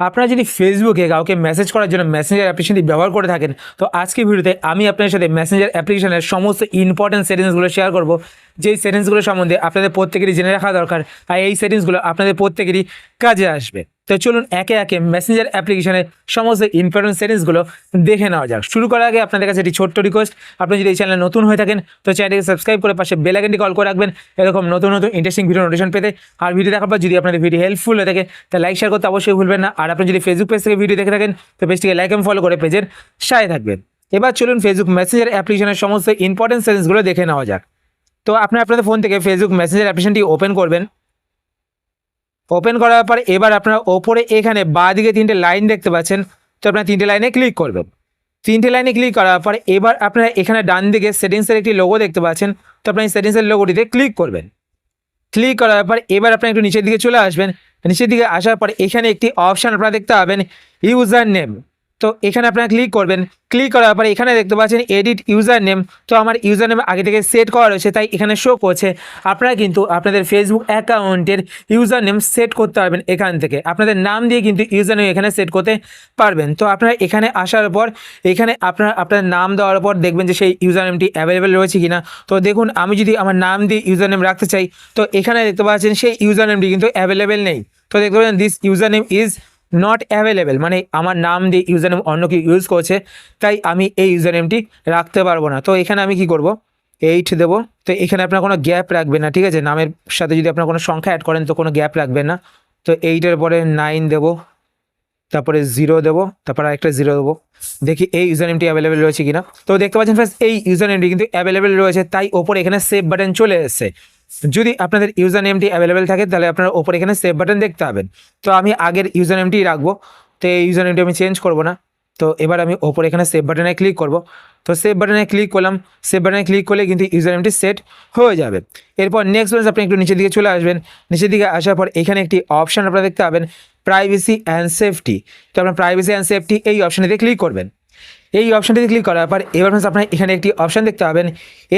আপনারা যদি ফেসবুকে কাউকে মেসেজ করার জন্য মেসেঞ্জার অ্যাপ্লিকেশনটি ব্যবহার করে থাকেন, তো আজকে ভিডিওতে আমি আপনার সাথে মেসেঞ্জার অ্যাপ্লিকেশনের সমস্ত ইম্পর্টেন্ট সেটিংসগুলো শেয়ার করব। যেই সেটিংসগুলো সম্বন্ধে আপনাদের প্রত্যেকেরই জেনে রাখা দরকার আর এই সেটিংসগুলো আপনাদের প্রত্যেকেরই কাজে আসবে। তো চলুন একে একে মেসেঞ্জার অ্যাপ্লিকেশনের সমস্ত ইম্পর্টেন্ট সেটিংসগুলো দেখে নেওয়া যাক। শুরু করার আগে আপনাদের কাছে একটি ছোট্ট রিকোয়েস্ট আপনি যদি এই চ্যানেলে নতুন হয়ে থাকেন, তো চ্যানেলটিকে সাবস্ক্রাইব করে পাশে বেল আইকনটি কল করে রাখবেন। এরকম নতুন নতুন ইন্টারেস্টিং ভিডিও নোটিফিকেশন পেতে আর ভিডিও দেখার পর যদি আপনাদের ভিডিও হেল্পফুল হয়ে থাকে তাহলে লাইক শেয়ার করতে অবশ্যই ভুলবেন না। আর আপনি যদি ফেসবুক পেজ থেকে ভিডিও দেখে থাকেন, তো পেজটিকে লাইক এবং ফলো করে পেজের সাথে থাকবেন। এবার চলুন ফেসবুক মেসেঞ্জার অ্যাপ্লিকেশনের সমস্ত ইম্পর্টেন্ট সেটিংসগুলো দেখে নেওয়া যাক। তো আপনি আপনাদের ফোন থেকে ফেসবুক মেসেঞ্জার অ্যাপ্লিকেশনটি ওপেন করবেন। ওপেন করার পর এবার আপনারা ওপরে এখানে দিকে তিনটে লাইন দেখতে পাচ্ছেন। তো আপনারা তিনটে লাইনে ক্লিক করবেন। তিনটে লাইনে ক্লিক করার পর এবার আপনারা এখানে ডান দিকে সেটিংসের একটি লোগো দেখতে পাচ্ছেন। তো আপনারা এই সেটিংসের লোগোটিতে ক্লিক করবেন। ক্লিক করার পর এবার আপনারা একটু নিচের দিকে চলে আসবেন। নিচের দিকে আসার পর এখানে একটি অপশান আপনারা দেখতে পাবেন ইউজার নেম তো এখানে আপনারা ক্লিক করবেন। ক্লিক করার পরে এখানে দেখতে পাচ্ছেন এডিট ইউজার নেম তো আমার ইউজার নেম আগে থেকে সেট করা রয়েছে, তাই এখানে শো করছে। আপনারা কিন্তু আপনাদের ফেসবুক অ্যাকাউন্টের ইউজার নেম সেট করতে পারবেন এখান থেকে। আপনাদের নাম দিয়ে কিন্তু ইউজার নেম এখানে সেট করতে পারবেন। তো আপনারা এখানে আসার পর, এখানে আপনারা আপনার নাম দেওয়ার পর দেখবেন যে সেই ইউজার নেমটি অ্যাভেলেবেল রয়েছে কিনা। তো দেখুন, আমি যদি আমার নাম দিয়ে ইউজার নেম রাখতে চাই, তো এখানে দেখতে পাচ্ছেন সেই ইউজার নেমটি কিন্তু অ্যাভেলেবেল নেই। তো দেখতে পাচ্ছেন this user name is not available মানে আমার নাম দিয়ে ইউজার নেম অন্য কেউ ইউজ করছে, তাই আমি এই ইউজার নেমটি রাখতে পারব না। তো এখানে আমি কি করব? এইট দেবো। তো এখানে আপনার কোনো গ্যাপ রাখবেন না, ঠিক আছে? নামের সাথে যদি আপনার কোনো সংখ্যা অ্যাড করেন তো কোনো গ্যাপ রাখবেন না। তো এইটের পরে নাইন দেবো। তারপরে জিরো দেবো। তারপরে আরেকটা জিরো দেবো। দেখি এই ইউজার নেমটি অ্যাভেলেবেল রয়েছে কিনা। তো দেখতে পাচ্ছেন ফ্রেন্ডস এই ইউজার নেমটি কিন্তু অ্যাভেলেবেল রয়েছে, তাই ওপরে এখানে সেভ বাটন চলে এসেছে। যদি আপনাদের ইউজার নেমটি অ্যাভেলেবেল থাকে, তাহলে আপনারা ওপরে এখানে সেভ বাটন দেখতে পাবেন। তো আমি আগের ইউজার নেমটি রাখব, তো এই ইউজার নেমটি আমি চেঞ্জ করব না। তো এবার আমি ওপরে এখানে সেভ বাটনে ক্লিক করব। তো সেভ বাটনে ক্লিক করলাম সেভ বাটনে ক্লিক করলে কিন্তু ইউজার নেমটি সেট হয়ে যাবে। এরপর নেক্সট ব্যালেন্স আপনি একটু নিচের দিকে চলে আসবেন। নিচের দিকে আসার পর এখানে একটি অপশান আপনারা দেখতে পাবেন প্রাইভেসি অ্যান্ড সেফটি তো আপনার প্রাইভেসি অ্যান্ড সেফটি এই অপশানটিতে ক্লিক করবেন। এই অপশানটিতে ক্লিক করার পর এবার আপনার এখানে একটি অপশান দেখতে পাবেন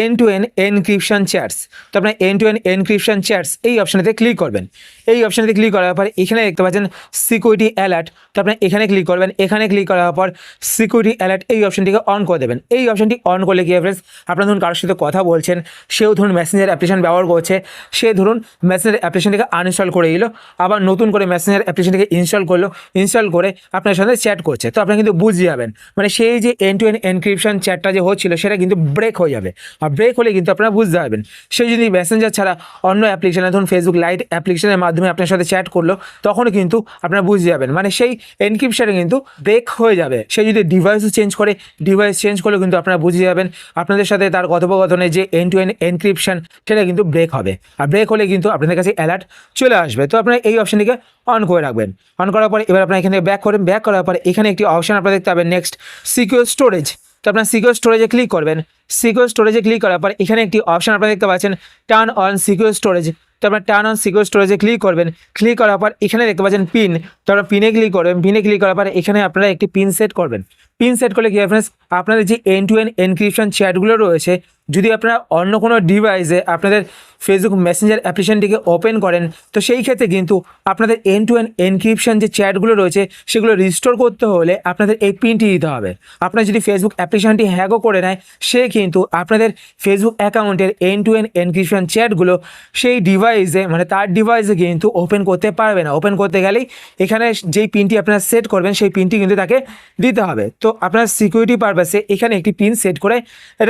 end to end encryption chats তো আপনার end to end encryption chats এই অপশানটিতে ক্লিক করবেন। এই অপশানটিতে ক্লিক করার পর এখানে দেখতে পাচ্ছেন সিকিউরিটি অ্যালার্ট তো আপনার এখানে ক্লিক করবেন, এখানে ক্লিক করার পর সিকিউরিটি অ্যালার্ট এই অপশানটিকে অন করে দেবেন। এই অপশানটি অন করলে কি ফ্রেন্ডস আপনার ধরুন কারোর সাথে কথা বলছেন, সেও ধরুন মেসেঞ্জার অ্যাপ্লিকেশন ব্যবহার করছে, সে ধরুন মেসেঞ্জার অ্যাপ্লিকেশনটিকে আনইনস্টল করে দিল, আবার নতুন করে মেসেঞ্জার অ্যাপ্লিকেশনটিকে ইনস্টল করল ইনস্টল করে আপনার সাথে চ্যাট করছে। তো আপনি কিন্তু বুঝে যাবেন। মানে সেই যে এন টু এন এনক্রিপশন চ্যাটটা যে হচ্ছিল, সেটা কিন্তু ব্রেক হয়ে যাবে। আর ব্রেক হলে কিন্তু আপনারা বুঝতে পারবেন, সে যদি মেসেঞ্জার ছাড়া অন্য অ্যাপ্লিকেশনে ধরুন ফেসবুক লাইট অ্যাপ্লিকেশনের মাধ্যমে আপনার সাথে চ্যাট করল তখন কিন্তু আপনারা বুঝে যাবেন মানে সেই এনক্রিপশনে কিন্তু ব্রেক হয়ে যাবে। সে যদি ডিভাইসও চেঞ্জ করে ডিভাইস চেঞ্জ করলেও কিন্তু আপনারা বুঝে যাবেন আপনাদের সাথে তার কথোপকথনে যে এন টু এন এনক্রিপশন সেটা কিন্তু ব্রেক হবে। আর ব্রেক হলে কিন্তু আপনাদের কাছে অ্যালার্ট চলে আসবে। তো আপনারা এই অপশনটিকে অন করে রাখবেন। অন করার পরে এবার আপনারা এখানে ব্যাক করেন ব্যাক করার পরে এখানে একটি অপশান আপনারা দেখতে পাবেন নেক্সট সিকিউর স্টোরেজ তো আপনার সিকিউর স্টোরেজে ক্লিক করবেন। সিকিউর স্টোরেজে ক্লিক করার পর এখানে একটি অপশন আপনারা দেখতে পাচ্ছেন টার্ন অন সিকিউর স্টোরেজ তো আপনার টার্ন অন সিকিউর স্টোরেজে ক্লিক করবেন। ক্লিক করার পর এখানে দেখতে পাচ্ছেন পিন তো আপনার পিনে ক্লিক করবেন। পিনে ক্লিক করার পর এখানে আপনারা একটি পিন সেট করবেন। পিন সেট করলে কি friends? আপনাদের যে এন টু এন এনক্রিপশন চ্যাটগুলো রয়েছে যদি আপনারা অন্য কোনো ডিভাইসে আপনাদের ফেসবুক মেসেঞ্জার অ্যাপ্লিকেশনটিকে ওপেন করেন, তো সেই ক্ষেত্রে কিন্তু আপনাদের এন টু এন এনক্রিপশন যে চ্যাটগুলো রয়েছে, সেগুলো রিস্টোর করতে হলে আপনাদের এই পিনটি দিতে হবে। আপনার যদি ফেসবুক অ্যাপ্লিকেশনটি হ্যাকও করে নেয়, সে কিন্তু আপনাদের ফেসবুক অ্যাকাউন্টের এন টু এন এনক্রিপশন চ্যাটগুলো সেই ডিভাইসে মানে তার ডিভাইসে কিন্তু ওপেন করতে পারবে না। ওপেন করতে গেলেই এখানে যেই পিনটি আপনারা সেট করবেন, সেই পিনটি কিন্তু তাকে দিতে হবে। তো আপনার সিকিউরিটি পারপাসে এখানে একটি পিন সেট করে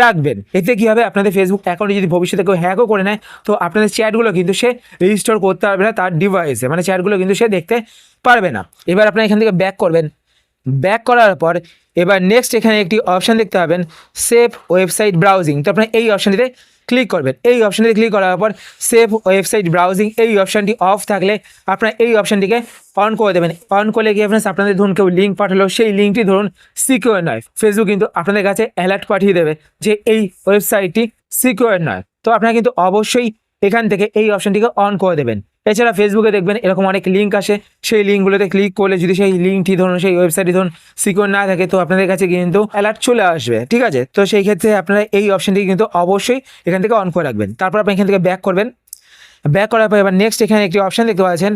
রাখবেন। এতে কী হবে? আপনাদের ফেসবুক অ্যাকাউন্টে যদি ভবিষ্যতে কেউ হ্যাকও করে নেয়, তো আপনাদের চ্যাটগুলো কিন্তু সে রেজিস্টার করতে পারবে না তার ডিভাইসে মানে চ্যাটগুলো কিন্তু সে দেখতে পারবে না। এবার আপনার এখান থেকে ব্যাক করবেন। ব্যাক করার পর এবার নেক্সট এখানে একটি অপশান দেখতে পাবেন সেফ ওয়েবসাইট ব্রাউজিং তো আপনার এই অপশানটিতে ক্লিক করবেন। এই অপশানটিতে ক্লিক করার পর সেভ ওয়েবসাইট ব্রাউজিং এই অপশানটি অফ থাকলে আপনারা এই অপশানটিকে অন করে দেবেন। অন করলে গিয়ে ফ্রেন্ডস আপনাদের ধরুন কেউ লিঙ্ক পাঠালো, সেই লিঙ্কটি ধরুন সিকিওর নয়। ফেসবুক কিন্তু আপনাদের কাছে অ্যালার্ট পাঠিয়ে দেবে যে এই ওয়েবসাইটটি সিকিউর নয়। তো আপনারা কিন্তু অবশ্যই এখান থেকে এই অপশানটিকে অন করে দেবেন। এছাড়া ফেসবুকে দেখবেন এরকম অনেক লিঙ্ক আসে। সেই লিঙ্কগুলোতে ক্লিক করলে যদি সেই লিঙ্কটি ধরুন, সেই ওয়েবসাইটটি ধরুন সিকিউর না থাকে, তো আপনাদের কাছে কিন্তু অ্যালার্ট চলে আসবে, ঠিক আছে? তো সেই ক্ষেত্রে আপনারা এই অপশানটি কিন্তু অবশ্যই এখান থেকে অন করে রাখবেন। তারপর আপনি এখান থেকে ব্যাক করবেন। ব্যাক করার পর এবার নেক্সট এখানে একটি অপশান দেখতে পাচ্ছেন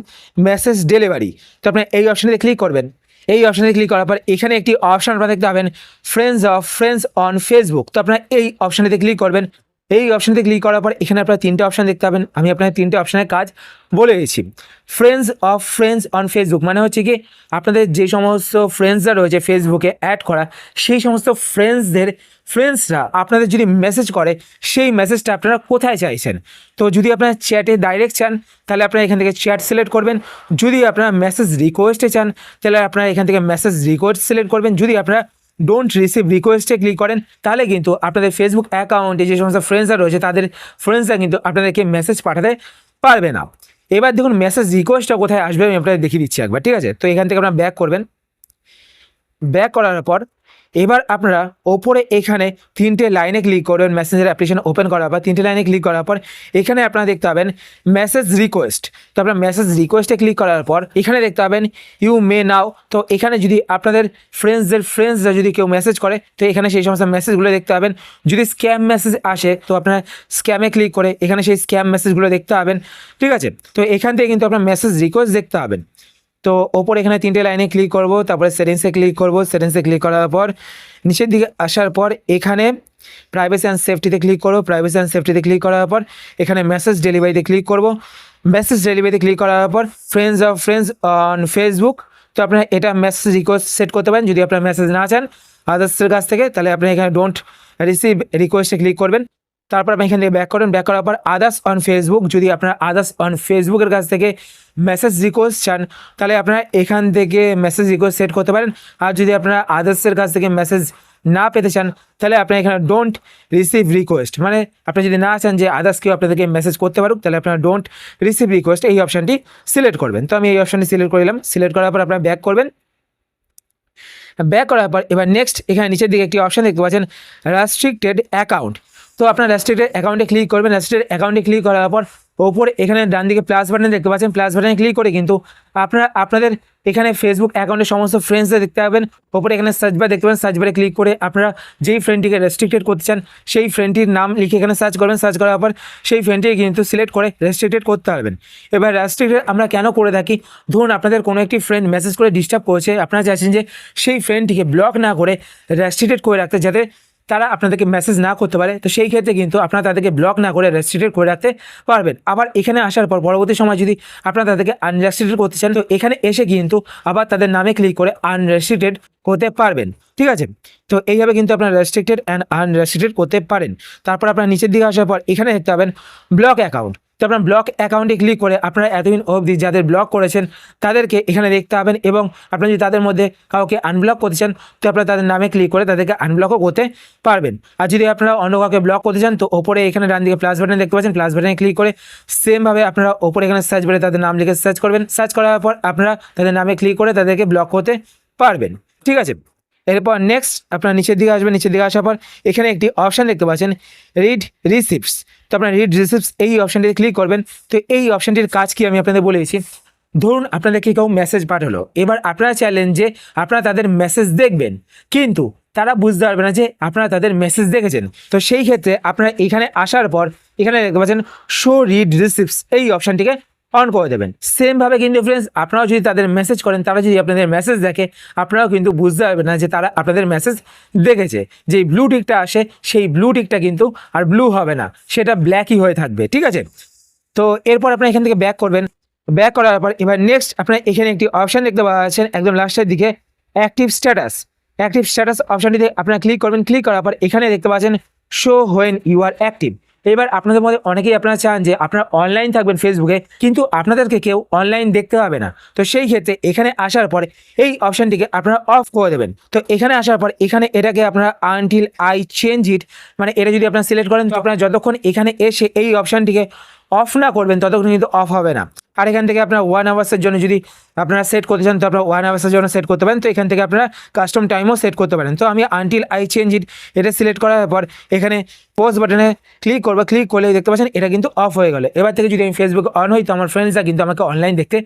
মেসেজ ডেলিভারি তো আপনি এই অপশানে ক্লিক করবেন। এই অপশানে ক্লিক করার পর এখানে একটি অপশান আপনারা দেখতে পাবেন friends of friends on Facebook তো আপনারা এই অপশানেতে ক্লিক করবেন এই অপশানতে ক্লিক করার পর এখানে আপনারা তিনটে অপশান দেখতে পাবেন। আমি আপনার তিনটে অপশানের কাজ বলে দিয়েছি। Friends of friends on Facebook মানে হচ্ছে কি, আপনাদের যে সমস্ত ফ্রেন্ডসরা রয়েছে ফেসবুকে অ্যাড করা, সেই সমস্ত ফ্রেন্ডসদের ফ্রেন্ডসরা আপনাদের যদি মেসেজ করে, সেই মেসেজটা আপনারা কোথায় চাইছেন? তো যদি আপনারা চ্যাটে ডাইরেক্ট চান, তাহলে আপনারা এখান থেকে চ্যাট সিলেক্ট করবেন। যদি আপনারা মেসেজ রিকোয়েস্টে চান, তাহলে আপনারা এখান থেকে মেসেজ রিকোয়েস্ট সিলেক্ট করবেন। যদি আপনারা ডোন্ট রিসিভ রিকোয়েস্টে ক্লিক করেন, তাহলে কিন্তু আপনাদের ফেসবুক অ্যাকাউন্টে যে সমস্ত ফ্রেন্ডসরা রয়েছে, তাদের ফ্রেন্ডসরা কিন্তু আপনাদেরকে মেসেজ পাঠাতে পারবে না। এবার দেখুন মেসেজ রিকোয়েস্টটা কোথায় আসবে আমি আপনাদের দেখিয়ে দিচ্ছি একবার, ঠিক আছে? তো এখান থেকে আপনারা ব্যাক করবেন। ব্যাক করার পর এবার আপনারা ওপরে এখানে তিনটে লাইনে ক্লিক করবেন মেসেঞ্জার অ্যাপ্লিকেশন ওপেন করার পর, তিনটে লাইনে ক্লিক করার পর, এখানে আপনারা দেখতে পাবেন মেসেজ রিকোয়েস্ট তো আপনার মেসেজ রিকোয়েস্টে ক্লিক করার পর, এখানে দেখতে পাবেন ইউ মে নাও তো এখানে যদি আপনাদের ফ্রেন্ডসদের ফ্রেন্ডসরা যদি কেউ মেসেজ করে, তো এখানে সেই সমস্ত মেসেজগুলো দেখতে পাবেন। যদি স্ক্যাম মেসেজ আসে, তো আপনারা স্ক্যামে ক্লিক করে, এখানে সেই স্ক্যাম মেসেজগুলো দেখতে পাবেন। ঠিক আছে? তো এখান থেকে কিন্তু আপনার মেসেজ রিকোয়েস্ট দেখতে পাবেন। তো ওপর এখানে তিনটে লাইনে ক্লিক করব, তারপরে সেটিংসে ক্লিক করব সেটিংসে ক্লিক করার পর নিচের দিকে আসার পর এখানে প্রাইভেসি অ্যান্ড সেফটিতে ক্লিক করব প্রাইভেসি অ্যান্ড সেফটিতে ক্লিক করার পর এখানে মেসেজ ডেলিভারিতে ক্লিক করব। মেসেজ ডেলিভারিতে ক্লিক করার পর friends of friends on Facebook তো আপনারা এটা মেসেজ রিকোয়েস্ট সেট করতে পারেন, যদি আপনার মেসেজ না চান আদার্সের কাছ থেকে, তাহলে আপনি এখানে ডোন্ট রিসিভ রিকোয়েস্টে ক্লিক করবেন। তারপর আপনি এখান থেকে ব্যাক করেন। ব্যাক করার পর আদার্স অন ফেসবুক যদি আপনার আদার্স অন ফেসবুকের কাছ থেকে মেসেজ রিকোয়েস্ট চান, তাহলে আপনারা এখান থেকে মেসেজ রিকোয়েস্ট সেট করতে পারেন। আর যদি আপনারা আদার্সের কাছ থেকে মেসেজ না পেতে চান, তাহলে আপনি এখানে ডোন্ট রিসিভ রিকোয়েস্ট মানে আপনি যদি না চান যে আদার্স কেউ আপনাদেরকে মেসেজ করতে পারুক, তাহলে আপনারা ডোন্ট রিসিভ রিকোয়েস্ট এই অপশানটি সিলেক্ট করবেন। তো আমি এই অপশানটি সিলেক্ট করলাম সিলেক্ট করার পর আপনারা ব্যাক করবেন। ব্যাক করার পর এবার নেক্সট এখানে নিচের দিকে একটি অপশান দেখতে পাচ্ছেন রেস্ট্রিক্টেড অ্যাকাউন্ট তো আপনার রেস্ট্রিক্টেড অ্যাকাউন্টে ক্লিক করবেন। রেস্ট্রিক্টেড অ্যাকাউন্টে ক্লিক করার পর ওপরে এখানে ডান দিকে প্লাস বাটন দেখতে পাচ্ছেন। প্লাস বাটনে ক্লিক করে কিন্তু আপনারা, আপনাদের এখানে ফেসবুক অ্যাকাউন্টের সমস্ত ফ্রেন্ডসদের দেখতে পাবেন। ওপরে এখানে সার্চ বার দেখতে পাবেন। সার্চ বারে ক্লিক করে আপনারা যেই ফ্রেন্ডটিকে রেস্ট্রিক্টেড করতে চান, সেই ফ্রেন্ডটির নাম লিখে এখানে সার্চ করবেন। সার্চ করার পর সেই ফ্রেন্ডটিকে কিন্তু সিলেক্ট করে রেস্ট্রিক্টেড করতে পারবেন। এবার রেস্ট্রিক্টেড আমরা কেন করে থাকি? ধরুন আপনাদের কোনো একটি ফ্রেন্ড মেসেজ করে ডিস্টার্ব করেছে। আপনারা চাইছেন যে সেই ফ্রেন্ডটিকে ব্লক না করে রেস্ট্রিক্টেড করে রাখতে, যাতে তারা আপনাদেরকে মেসেজ না করতে পারে। তো সেই ক্ষেত্রে কিন্তু আপনারা তাদেরকে ব্লক না করে রেস্ট্রিক্টেড করে রাখতে পারবেন। আবার এখানে আসার পর পরবর্তী সময় যদি আপনারা তাদেরকে আনরেস্ট্রিক্টেড করতে চান, তো এখানে এসে কিন্তু আবার তাদের নামে ক্লিক করে আনরেস্ট্রিক্টেড করতে পারবেন। ঠিক আছে? তো এইভাবে কিন্তু আপনারা রেস্ট্রিক্টেড অ্যান্ড আনরেস্ট্রিক্টেড করতে পারেন। তারপর আপনার নিচের দিকে আসার পর এখানে দেখতে পাবেন ব্লক অ্যাকাউন্ট তো আপনার ব্লক অ্যাকাউন্টে ক্লিক করে আপনারা এতদিন অবধি যাদের ব্লক করেছেন, তাদেরকে এখানে দেখতে পাবেন এবং আপনারা যদি তাদের মধ্যে কাউকে আনব্লক করতে চান, তো আপনারা তাদের নামে ক্লিক করে তাদেরকে আনব্লকও করতে পারবেন। আর যদি আপনারা অন্য কাউকে ব্লক করতে চান, তো ওপরে এখানে ডান দিকে প্লাস বাটন দেখতে পাচ্ছেন প্লাস বাটনে ক্লিক করে সেমভাবে আপনারা ওপরে এখানে সার্চ বারে তাদের নাম লিখে সার্চ করবেন। সার্চ করার পর আপনারা তাদের নামে ক্লিক করে তাদেরকে ব্লক করতে পারবেন। ঠিক আছে? এরপর নেক্সট আপনার নিচের দিকে আসবেন। নিচের দিকে আসার পর এখানে একটি অপশান দেখতে পাচ্ছেন রিড রিসিপ্টস তো আপনার রিড রিসিপস এই অপশানটিতে ক্লিক করবেন। তো এই অপশানটির কাজ কি আমি আপনাদের বলে দিচ্ছি। ধরুন আপনাদেরকে কেউ মেসেজ পাঠালো। এবার আপনারা চাইলেন যে আপনারা তাদের মেসেজ দেখবেন। কিন্তু তারা বুঝতে পারবে না যে আপনারা তাদের মেসেজ দেখেছেন। তো সেই ক্ষেত্রে আপনারা এখানে আসার পর এখানে দেখতে পাচ্ছেন শো রিড রিসিপস এই অপশানটিকে অন করে দেবেন। সেমভাবে কিন্তু ফ্রেন্ডস আপনারাও যদি তাদের মেসেজ করেন, তারা যদি আপনাদের মেসেজ দেখে, আপনারাও কিন্তু বুঝতে পারবেন না যে তারা আপনাদের মেসেজ দেখেছে। যেই ব্লু টিকটা আসে, সেই ব্লু টিকটা কিন্তু আর ব্লু হবে না। সেটা ব্ল্যাকই হয়ে থাকবে, ঠিক আছে? তো এরপর আপনারা এখান থেকে ব্যাক করবেন। ব্যাক করার পর এবার নেক্সট আপনারা এখানে একটি অপশান দেখতে পাচ্ছেন, একদম লাস্টের দিকে অ্যাক্টিভ স্ট্যাটাস অ্যাক্টিভ স্ট্যাটাস অপশানটিতে আপনারা ক্লিক করবেন। ক্লিক করার পর এখানে দেখতে পাচ্ছেন show when you are active এবার আপনাদের মধ্যে অনেকেই আপনারা চান যে আপনারা অনলাইন থাকবেন ফেসবুকে কিন্তু আপনাদেরকে কেউ অনলাইন দেখতে পাবে না। তো সেই ক্ষেত্রে এখানে আসার পরে এই অপশানটিকে আপনারা অফ করে দেবেন। তো এখানে আসার পর এখানে এটাকে আপনারা আনটিল আই চেঞ্জ ইট মানে এটা যদি আপনারা সিলেক্ট করেন, তো আপনারা যতক্ষণ এখানে এসে এই অপশানটিকে অফ না করবেন, ততক্ষণ কিন্তু অফ হবে না। আর এখান থেকে আপনার ওয়ান আওয়ার্সের জন্য যদি আপনারা সেট করতে চান, তো আপনারা ওয়ান আওয়ার্সের জন্য সেট করতে পারেন। তো এখান থেকে আপনারা কাস্টম টাইমও সেট করতে পারেন। তো আমি আনটিল আই চেঞ্জ ইট এটা সিলেক্ট করার পর এখানে পোস্ট বাটনে ক্লিক করব। ক্লিক করলে দেখতে পাচ্ছেন, এটা কিন্তু অফ হয়ে গেলো। এবার থেকে যদি আমি ফেসবুক অন হই, তো আমার ফ্রেন্ডসরা কিন্তু আমাকে অনলাইন দেখতে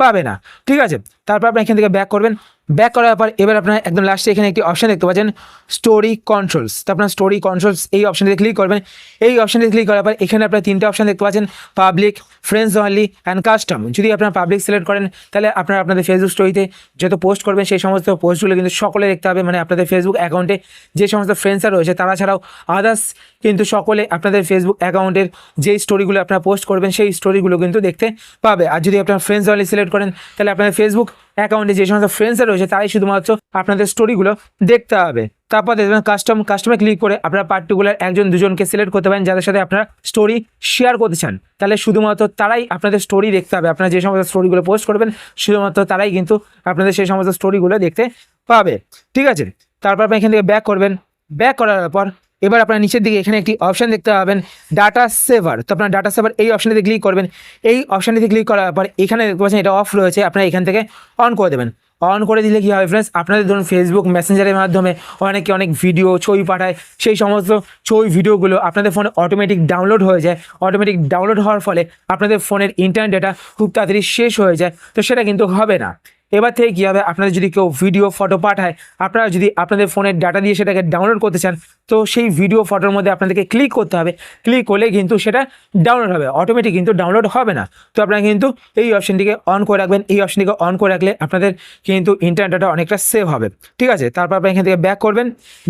পাবে না। ঠিক আছে? তারপর আপনি এখান থেকে ব্যাক করবেন। ব্যাক করার পর এবার আপনার একদম লাস্টে এখানে একটি অপশন দেখতে পাচ্ছেন স্টোরি কন্ট্রোলস তো আপনার স্টোরি কন্ট্রোলস এই অপশানটিতে ক্লিক করবেন। এই অপশানটিতে ক্লিক করার পর এখানে আপনার তিনটে অপশন দেখতে পাচ্ছেন public friends only and custom যদি আপনার পাবলিক সিলেক্ট করেন, তাহলে আপনারা আপনাদের ফেসবুক স্টোরিতে যত পোস্ট করবেন, সেই সমস্ত পোস্টগুলো কিন্তু সকলে দেখতে হবে মানে আপনাদের ফেসবুক অ্যাকাউন্টে যে সমস্ত ফ্রেন্ডসরা রয়েছে, তারা ছাড়াও আদার্স কিন্তু সকলে আপনাদের ফেসবুক অ্যাকাউন্টের যেই স্টোরিগুলো আপনারা পোস্ট করবেন, সেই স্টোরিগুলো কিন্তু দেখতে পাবে। আর যদি আপনার ফ্রেন্ডস অনলি সিলেক্ট করেন, তাহলে আপনাদের ফেসবুক অ্যাকাউন্টে যে সমস্ত ফ্রেন্ডসরা রয়েছে, তারাই শুধুমাত্র আপনাদের স্টোরিগুলো দেখতে হবে তারপর দেখবেন কাস্টম কাস্টমে ক্লিক করে আপনারা পার্টিকুলার একজন, দুজনকে সিলেক্ট করতে পারেন, যাদের সাথে আপনারা স্টোরি শেয়ার করতে চান। তাহলে শুধুমাত্র তারাই আপনাদের স্টোরি দেখতে হবে আপনারা যে সমস্ত স্টোরিগুলো পোস্ট করবেন, শুধুমাত্র তারাই কিন্তু আপনাদের সেই সমস্ত স্টোরিগুলো দেখতে পাবে। ঠিক আছে? তারপর আপনি এখান থেকে ব্যাক করবেন। ব্যাক করার পর এবার আপনার নিচের দিকে এখানে একটি অপশান দেখতে পাবেন ডাটা সেভার তো আপনার ডাটা সেভার এই অপশানটিতে ক্লিক করবেন। এই অপশানটিতে ক্লিক করার পর এখানে দেখতে পাচ্ছেন এটা অফ রয়েছে, আপনারা এখান থেকে অন করে দেবেন। অন করে দিলে কী হবে ফ্রেন্ডস আপনাদের ধরুন ফেসবুক মেসেঞ্জারের মাধ্যমে অনেকে অনেক ভিডিও ছবি পাঠায়। সেই সমস্ত ছবি ভিডিওগুলো আপনাদের ফোনে অটোমেটিক ডাউনলোড হয়ে যায়। অটোমেটিক ডাউনলোড হওয়ার ফলে আপনাদের ফোনের ইন্টারনেট ডেটা খুব তাড়াতাড়ি শেষ হয়ে যায়। তো সেটা কিন্তু হবে না। এবার থেকে কী হবে? আপনাদের যদি কেউ ভিডিও ফটো পাঠায়, আপনারা যদি আপনাদের ফোনের ডাটা দিয়ে সেটাকে ডাউনলোড করতে চান, তো সেই ভিডিও ফটোর মধ্যে আপনাদেরকে ক্লিক করতে হবে। ক্লিক করলে কিন্তু সেটা ডাউনলোড হবে। অটোমেটিক কিন্তু ডাউনলোড হবে না। তো আপনারা কিন্তু এই অপশনটিকে অন করে রাখবেন। এই অপশনটিকে অন করে রাখলে আপনাদের কিন্তু ইন্টারনেট ডাটা অনেকটা সেভ হবে। ঠিক আছে? তারপর আপনি এখান থেকে ব্যাক করবেন।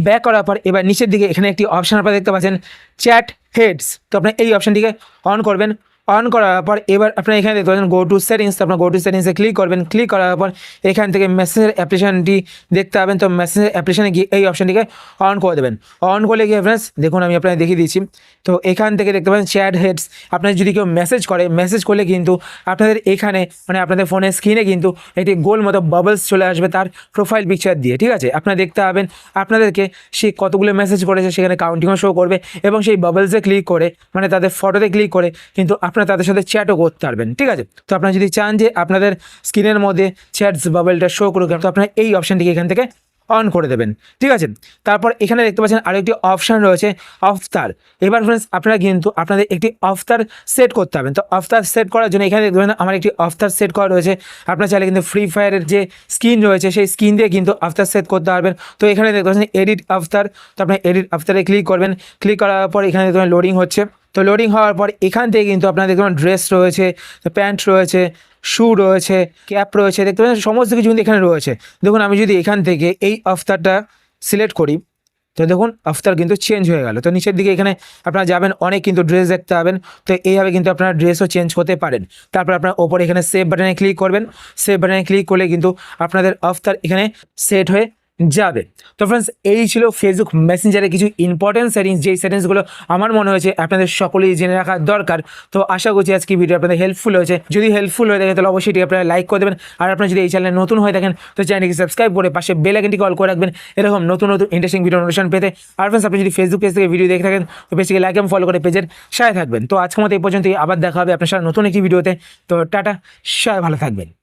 ব্যাক করার পর এবার নিচের দিকে এখানে একটি অপশান আপনারা দেখতে পাচ্ছেন চ্যাট হেডস তো আপনি এই অপশনটিকে অন করবেন। অন করার পর এবার আপনার এখানে দেখতে পাচ্ছেন গো টু সেটিংস আপনার গো টু সেটিংসে ক্লিক করবেন। ক্লিক করার পর এখান থেকে মেসেজের অ্যাপ্লিকেশনটি দেখতে পাবেন। তো মেসেজের অ্যাপ্লিকেশনে গিয়ে এই অপশনটিকে অন করে দেবেন। অন করলে গিয়ে ফ্রেন্ডস দেখুন, আমি আপনাকে দেখিয়ে দিচ্ছি। তো এখান থেকে দেখতে পাচ্ছেন চ্যাট হেডস আপনার যদি কেউ মেসেজ করে মেসেজ করলে কিন্তু আপনাদের এখানে মানে আপনাদের ফোনের স্ক্রিনে কিন্তু একটি গোল মতো বাবলস চলে আসবে তার প্রোফাইল পিকচার দিয়ে, ঠিক আছে? আপনারা দেখতে পাবেন, আপনাদেরকে সে কতগুলো মেসেজ করেছে, সেখানে কাউন্টিংও শো করবে এবং সেই বাবলসে ক্লিক করে মানে তাদের ফটোতে ক্লিক করে কিন্তু আপনারা তাদের সাথে চ্যাটও করতে পারবেন, ঠিক আছে? তো আপনারা যদি চান যে আপনাদের স্ক্রিনের মধ্যে চ্যাটস বাবলটা শো করুক, তো আপনারা এই অপশানটিকে এখান থেকে অন করে দেবেন, ঠিক আছে? তারপর এখানে দেখতে পাচ্ছেন আরও একটি অপশান রয়েছে অফতার এবার ফ্রেন্ডস আপনারা কিন্তু আপনাদের একটি অফতার সেট করতে হবেন তো অফতার সেট করার জন্য এখানে দেখতে আমার একটি অফতার সেট করা রয়েছে। আপনারা চাইলে কিন্তু ফ্রি ফায়ারের যে স্ক্রিন রয়েছে, সেই স্ক্রিন দিয়ে কিন্তু আফতার সেট করতে পারবেন। তো এখানে দেখতে পাচ্ছেন এডিট আফতার তো আপনার এডিট আফতারে ক্লিক করবেন। ক্লিক করার পর এখানে দেখতে লোডিং হচ্ছে। তো লোডিং হওয়ার পর এখান থেকে কিন্তু আপনার দেখতে পাবেন ড্রেস রয়েছে প্যান্ট রয়েছে শু রয়েছে ক্যাপ রয়েছে, দেখতে পাচ্ছেন সমস্ত কিছু কিন্তু এখানে রয়েছে। দেখুন, আমি যদি এখান থেকে এই আফতারটা সিলেক্ট করি, তো দেখুন আফতার কিন্তু চেঞ্জ হয়ে গেল। তো নিচের দিকে এখানে আপনারা যাবেন, অনেক কিন্তু ড্রেস দেখতে পাবেন। তো এইভাবে কিন্তু আপনারা ড্রেসও চেঞ্জ করতে পারেন। তারপর আপনার ওপরে এখানে সেভ বাটনে ক্লিক করবেন। সেভ বাটনে ক্লিক করলে কিন্তু আপনাদের আফতার এখানে সেট হয়ে যাবে। তো ফ্রেন্ডস এই ছিল ফেসবুক মেসেঞ্জারের কিছু ইম্পর্টেন্ট সেটিংস যেই সেটিংসগুলো আমার মনে হয়েছে আপনাদের সকলেই জেনে রাখা দরকার, তো আশা করছি আজকে ভিডিও আপনাদের হেল্পফুল হয়েছে। যদি হেল্পফুল হয়ে থাকে, তাহলে অবশ্যই এটি আপনারা লাইক করে দেবেন। আর আপনারা যদি এই চ্যানেলে নতুন হয়ে থাকেন, তো চ্যানেলকে সাবস্ক্রাইব করে পাশে বেল আইকনটি কল করে রাখবেন। এরকম নতুন নতুন ইন্টারেস্টিং ভিডিও নোটিফিকেশন পেতে। আর ফ্রেন্ডস আপনি যদি ফেসবুক পেজ থেকে ভিডিও দেখে থাকেন, তো পেজটিকে লাইক এবং ফলো করে পেজের সাথে থাকবেন। তো আজকের মতো এই পর্যন্তই। আবার দেখা হবে আপনার সাথে নতুন একটি ভিডিওতে তো টাটা, সবাই ভালো থাকবেন।